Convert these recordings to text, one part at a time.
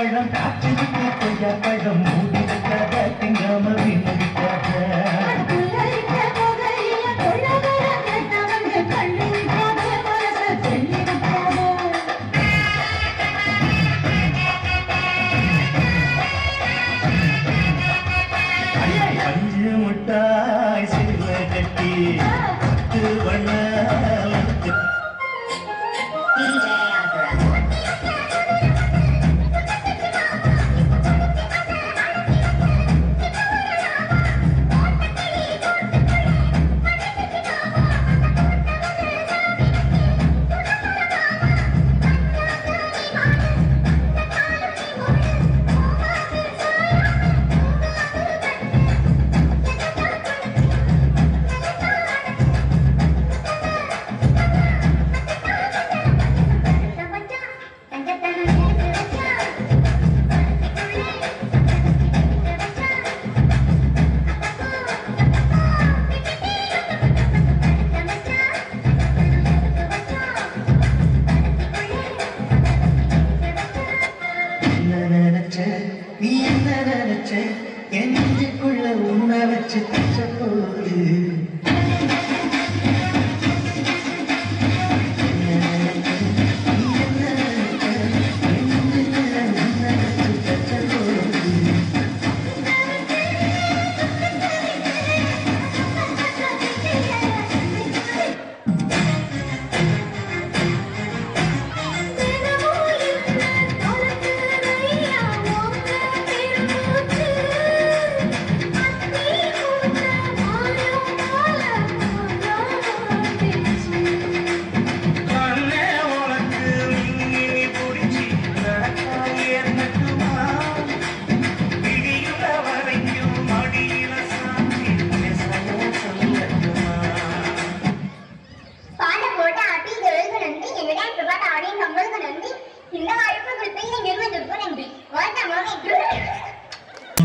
பழம் காத்திருக்க கொய்யா பழம்? மூடி திங்காம வினவி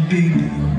baby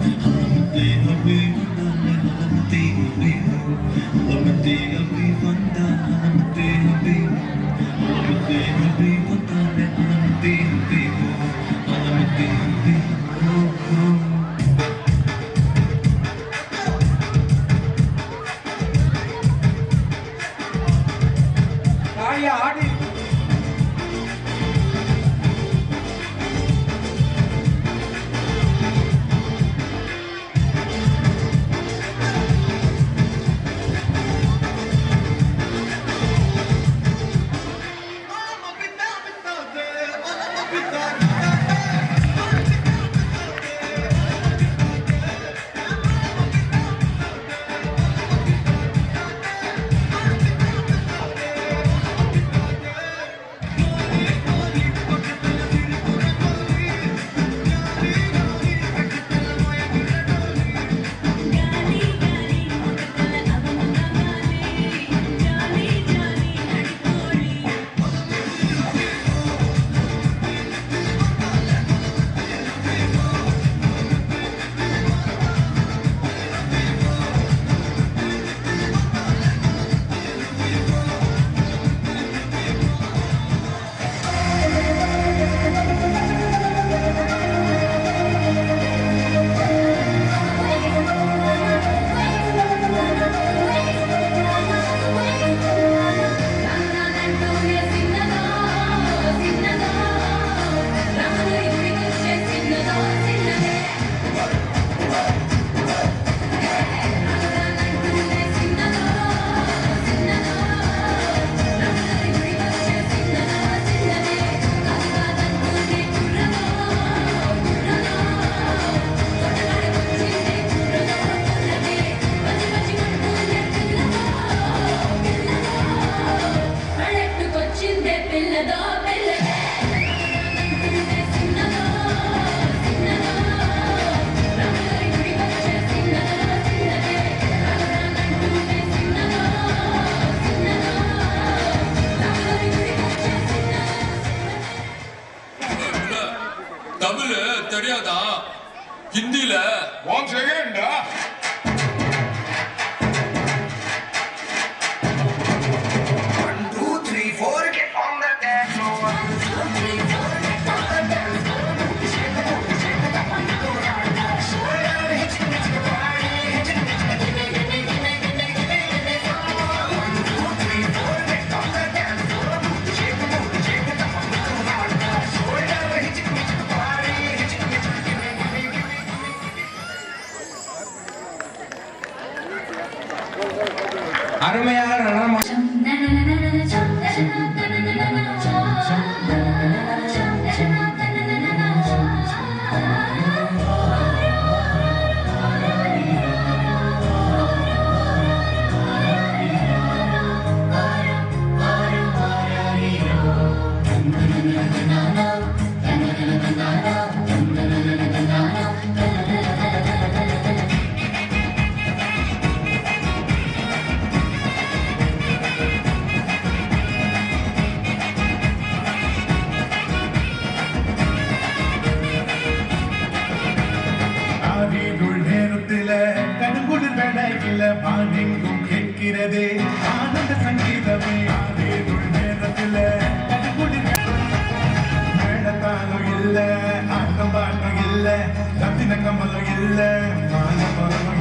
மெல்ல மானெங்கும் கேட்கிறதே. ஆனந்த சங்கீதமே. அதே நேரத்தில். மேடத்தாலும் இல்லை ஆட்டம் பாட்டம் இல்லை ரத்தின கம்பலம் இல்லை மானபலம்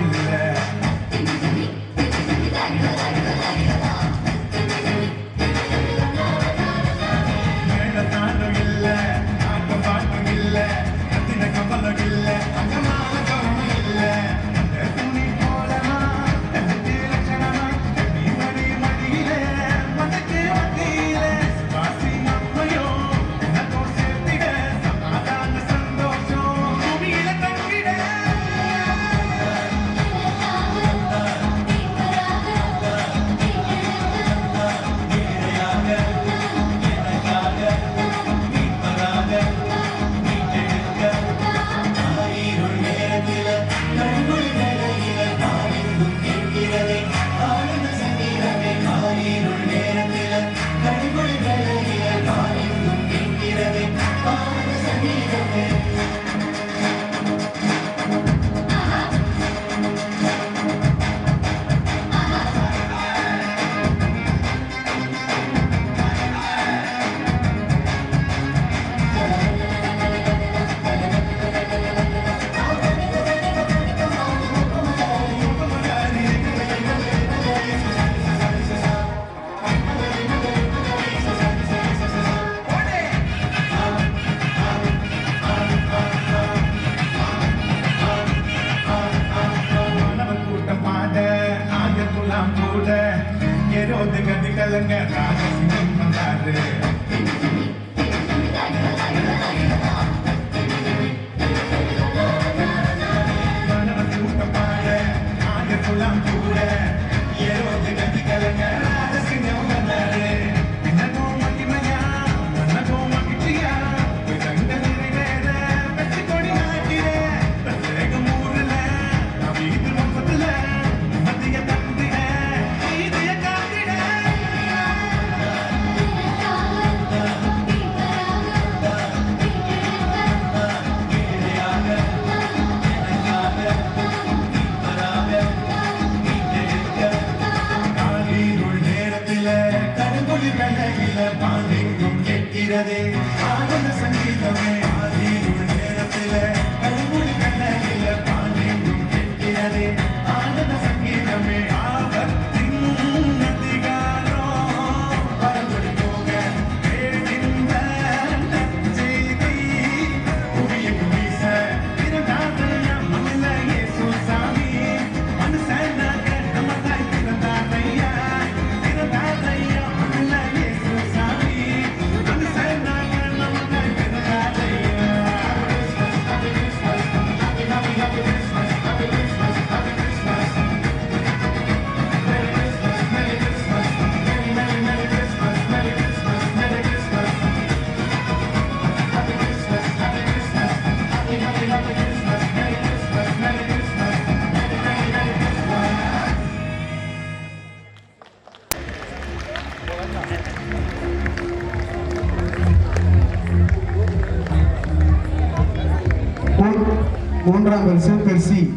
மெயினான பரிசு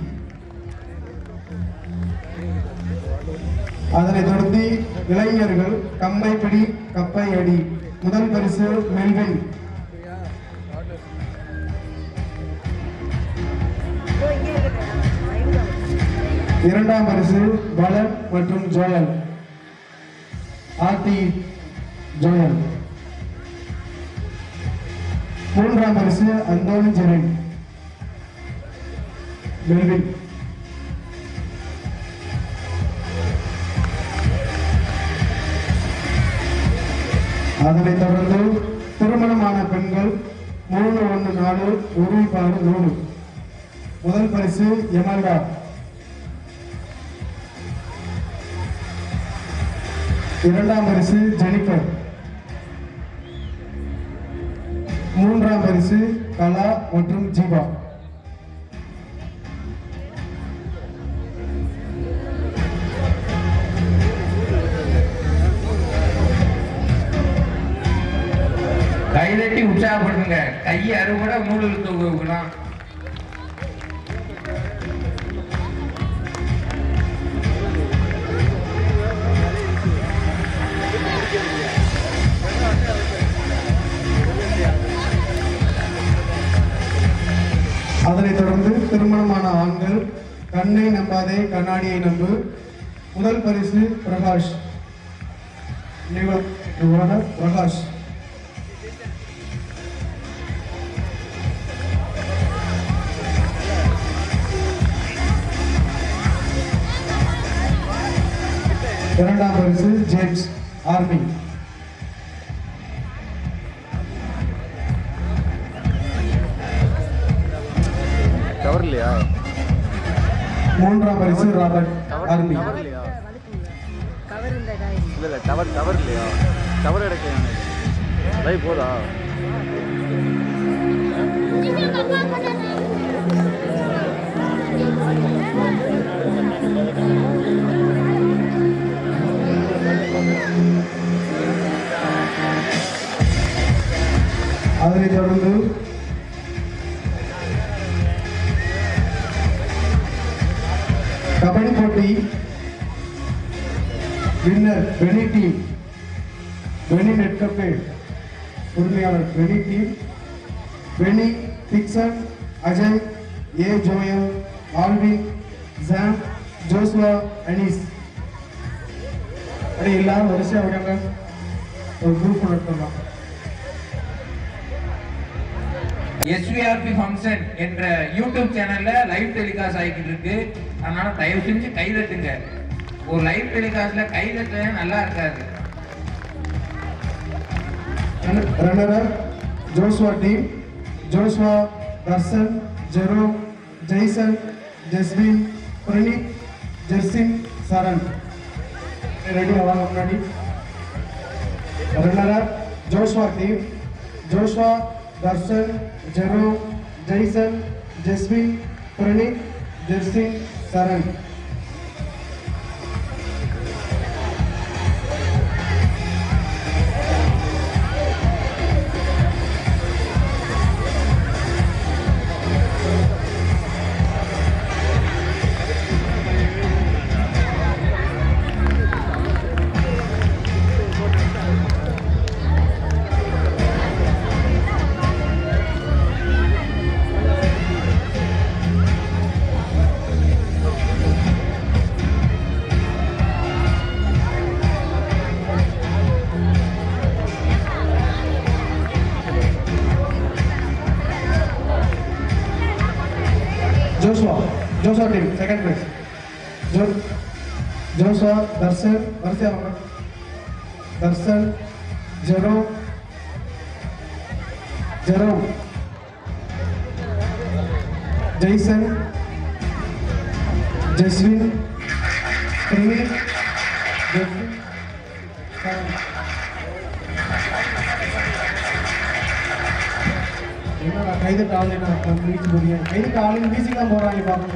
அதனைத் தொடர்ந்து இளைஞர்கள் கம்பைப்பிடி கப்பை அடி. முதல் பரிசு மெல்வை இரண்டாம் பரிசு பலன் மற்றும் ஜோயல். RT Joel. மூன்றாம் பரிசு அந்தோனி ஜெரன். நன்றி அதனைத் தொடர்ந்து திருமணமான பெண்கள் மூணு ஒன்று நாலு உறுதிப்பாடு நூறு முதல் பரிசு எமல்டா. இரண்டாம் பரிசு ஜெனிஃபர் மூன்றாம் பரிசு கலா மற்றும் ஜீவா. கைதட்டி உற்சாகப்படுத்துங்க. கை அறுவடை நூல் இழுத்து அதனைத் தொடர்ந்து திருமணமான ஆண்கள் கண்ணை நம்பாதே கண்ணாடியை நம்பு. முதல் பரிசு பிரகாஷ். பிரகாஷ். இரண்டாம் பரிசு ஜேம்ஸ் ஆர்மி. கவர் இல்லையா மூன்றாம் பரிசு ராபர்ட் ஆர்மி. கவர் இல்லையா இல்ல இல்ல டவர் டவர் இல்லையா டவர் எடுக்க லைவ் போதா அதனைத் தொடர்ந்து கபடி போட்டி வின்னர் பெனி டீம் பெனி நெட்கப்பே உரிமையாளர் பெனி டீம் பெனி பிக்சன் அஜய் ஏ ஜோயல் ஆல்வின் ஜாம் ஜோஸ்வா அனீஸ் அப்படி எல்லாரும் வரிசையாக விடாங்க ஒரு குரூப் நடத்தலாம் எஸ்விஆர்பி ஃபங்க்ஷன் என்ற யூடியூப் சேனல்ல லைவ் டெலிகாஸ்ட் ஆகிக்கிட்டு இருக்கு. அதனால தயவு செஞ்சு கை தட்டுங்க ஒரு லைவ் டெலிகாஸ்ட்ல கை தட்ட நல்லா இருக்காது. Runner Joshua team Joshua Dharshan Jero Jaison Jaswin Praneeth Jersin Charan ready வாங்க முன்னாடி runner Joshua team Joshua Dharshan Jero Jaison Jaswin Praneeth Jersin Charan Joshua team second place Jo Joshua Dharshan வரிசையா வாங்க தர்சன் ஜெரோ ஜெரோ ஜெய்சன் ஜஸ்வின் நான் ஆள் என்ன மியூசிக் போறீங்க கைதட்டு ஆளு music தான் போறாங்க. பாருங்க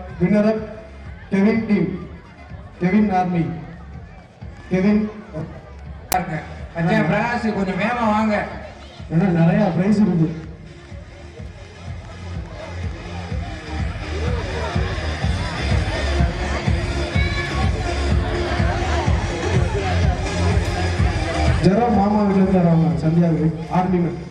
volleyball winner up Kevin team Kevin army Kevin பாருங்க அஜய் பிரகாஷ் கொஞ்சம் வேகமா வாங்க. ஏன்னா நிறைய பிரைஸ் இருக்கு. ஜெரோ மாமா வீட்டுல இருந்து வராங்க சந்தியாவுக்கு. Army man Runner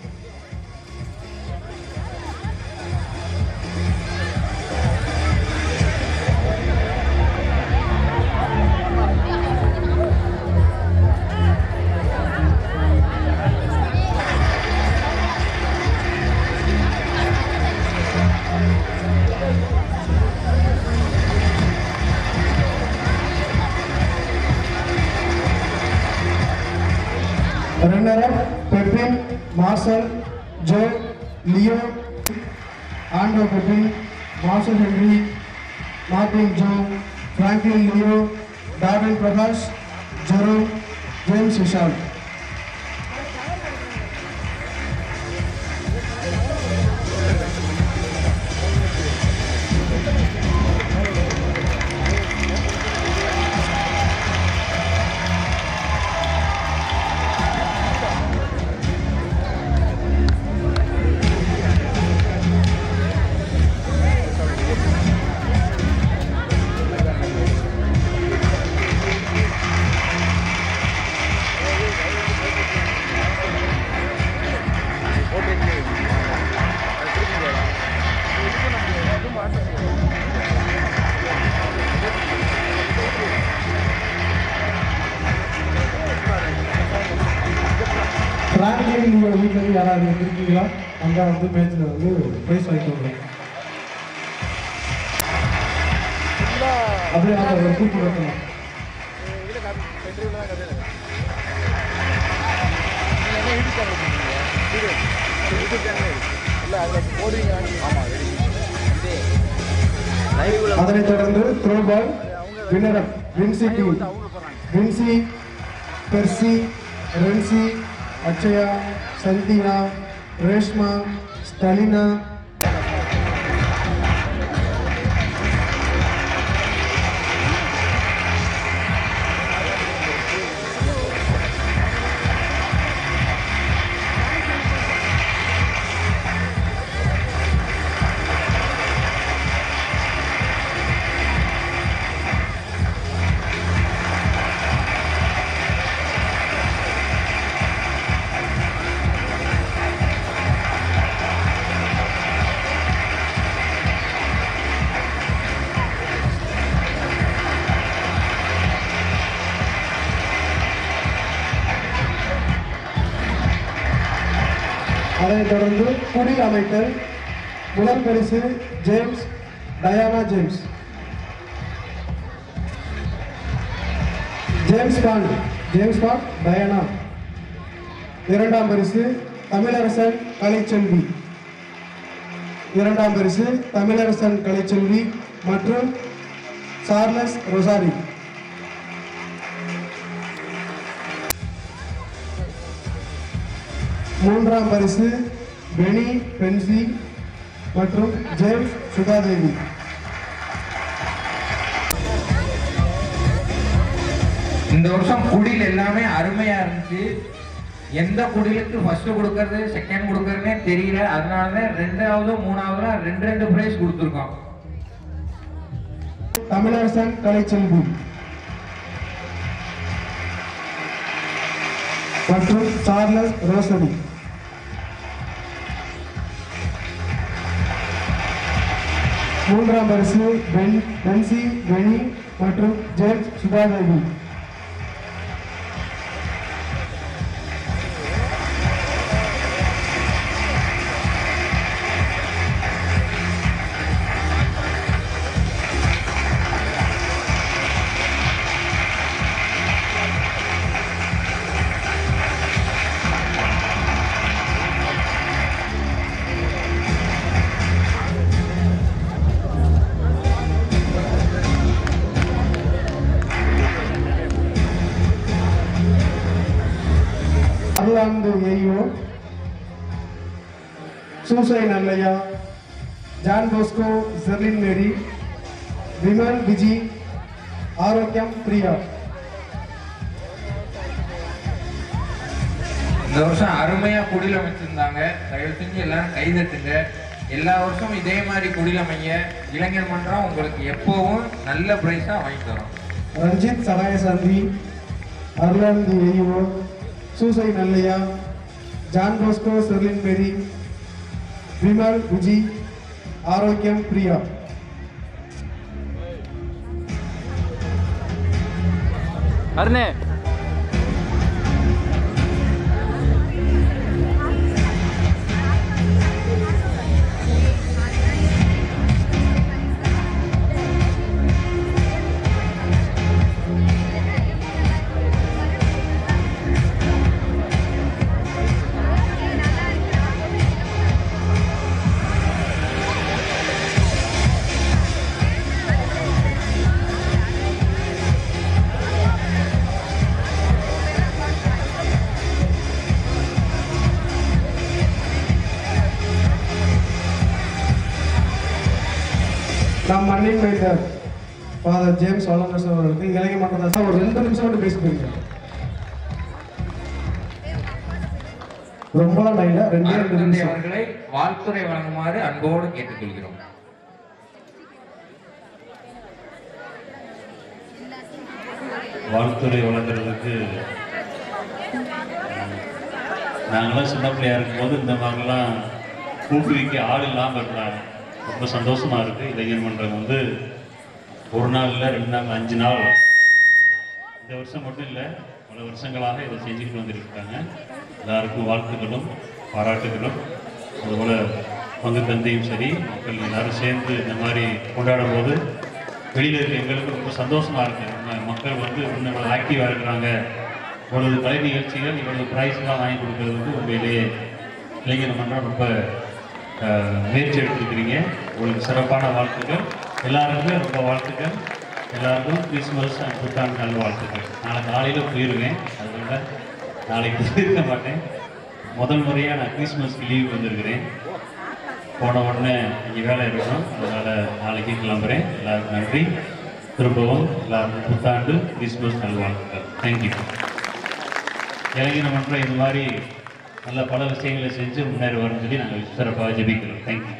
runner up పెఫిన్ morsel జో లియో ఆండో పెఫిన్ Marshal Henry Martin Jo Franklin Leo Dobin Prakash జరో James Vishanth அங்கே வந்து மேட்ச்சில் வந்து ப்ரைஸ் வாங்கிக்கோங்க. அப்படியே அந்த ஒரு கூப்பிட்டு வைக்கலாம் அதனைத் தொடர்ந்து throw ball winner Vincy team Vincy Percy Rency Achaya Santheena રેસમાં સ્ટાલિના அதைத் தொடர்ந்து குடி அமைத்தல் முதல் பரிசு James Diana James. James Bond James Bond Diana. இரண்டாம் பரிசு தமிழரசன் கலைச்செல்வி. இரண்டாம் பரிசு தமிழரசன் கலைச்செல்வி மற்றும் சார்லஸ் ரொசாரி. மூன்றாம் பரிசு பெனி பென்சி மற்றும் ஜேம்ஸ் சுதாதேவி. இந்த வருஷம் குடில் எல்லாமே அருமையா இருந்துச்சு. எந்த குடிலுக்கு ஃபர்ஸ்ட் கொடுக்கறது செகண்ட் கொடுக்கறதுனே தெரியல. அதனால தான் ரெண்டாவது மூணாவதுல ரெண்டு ரெண்டு பிரைஸ் கொடுத்துருக்கோம். தமிழரசன் கலைச்செல்வி. மற்றும் சார்லஸ் ரோசடி மூன்றாம் பரிசு பென் பென்சி பெனி மற்றும் James Sudhadevi Arulanthu ஏயோ Soosai Nallaiya John Bosco Jerlin Mary Vimal Viji Arokiyam Priya. இந்த வருஷம் அருமையா குடில் அமைச்சிருந்தாங்க. தயவு செஞ்சு எல்லாரும் கைதட்டுங்க எல்லா வருஷமும் இதே மாதிரி குடில் அமைங்க. இளைஞர் மன்றம் உங்களுக்கு எப்பவும் நல்ல பிரைஸா வாங்கி தரும். ரஞ்சித் சகாய சந்தி Arulanthi எய்வோ Soosai Nallaiya? John Bosco Sherlin பெரி விமல் விஜி ஆரோக்கியம் பிரியா. அருணே நம் மண்ணின் மைந்தர் ஃபாதர் ஜேம்ஸ் வாலங்கர்ஸ் அவர்களுக்கு இளைஞர் மன்றத்தை ஒரு ரெண்டு நிமிஷம் மட்டும் பேசி போயிருக்கேன் ரொம்பலாம் இல்லை ரெண்டே ரெண்டு நிமிஷம். அவர்களை வாழ்த்துறை வழங்குமாறு அன்போடு கேட்டுக்கொள்கிறோம். வாழ்த்துறை வழங்குறதுக்கு நாங்களாம் சின்ன பிள்ளையா இருக்கும்போது இந்த மாதிரிலாம் ஊக்குவிக்க ஆள் இல்லாமல் இருந்தாங்க. ரொம்ப சந்தோஷமா இருக்கு. இளைஞர் மன்றம் வந்து ஒரு நாள் இல்லை ரெண்டு நாள் அஞ்சு நாள் இந்த வருஷம் மட்டும் இல்லை பல வருஷங்களாக இதை செஞ்சுக்கிட்டு வந்துருக்காங்க எல்லாருக்கும் வாழ்த்துக்களும் பாராட்டுகளும். அதுபோல் பங்கு தந்தையும் சரி மக்கள் எல்லாரும் சேர்ந்து இந்த மாதிரி கொண்டாடும் போது வெளியில் இருக்க எங்களுக்கு ரொம்ப சந்தோஷமா இருக்கு. மக்கள் வந்து இன்னும் ஆக்டிவாக இருக்கிறாங்க. இவ்வளவு கலை நிகழ்ச்சிகள் இவ்வளவு ப்ரைஸ்லாம் வாங்கி கொடுக்கறது வந்து உண்மையிலேயே இளைஞர் மன்றம் ரொம்ப முயற்சி எடுத்திருக்கிறீங்க. உங்களுக்கு சிறப்பான வாழ்த்துக்கள். எல்லாருக்குமே ரொம்ப வாழ்த்துக்கள். எல்லாருக்கும் கிறிஸ்மஸ் அண்ட் புத்தாண்டு நல்ல வாழ்த்துக்கள். நாளை காலையில் போயிடுவேன் அதனால நாளைக்கு இருக்க மாட்டேன். முதல் முறையாக நான் கிறிஸ்மஸ்க்கு லீவ் வந்திருக்கிறேன். போன உடனே இங்கே வேலை இருக்கணும். அதனால் நாளைக்கு கிளம்புறேன். எல்லாருக்கும் நன்றி. திரும்பவும் எல்லாருக்கும் புத்தாண்டு கிறிஸ்மஸ் நல்வாழ்த்துக்கள் தேங்க்யூ இளைஞர் மன்றம் இது மாதிரி நல்ல பல விஷயங்களை செஞ்சு முன்னேறி வரும்னு சொல்லி நாங்கள் சிறப்பாக ஜெபிக்கிறோம். தேங்க்யூ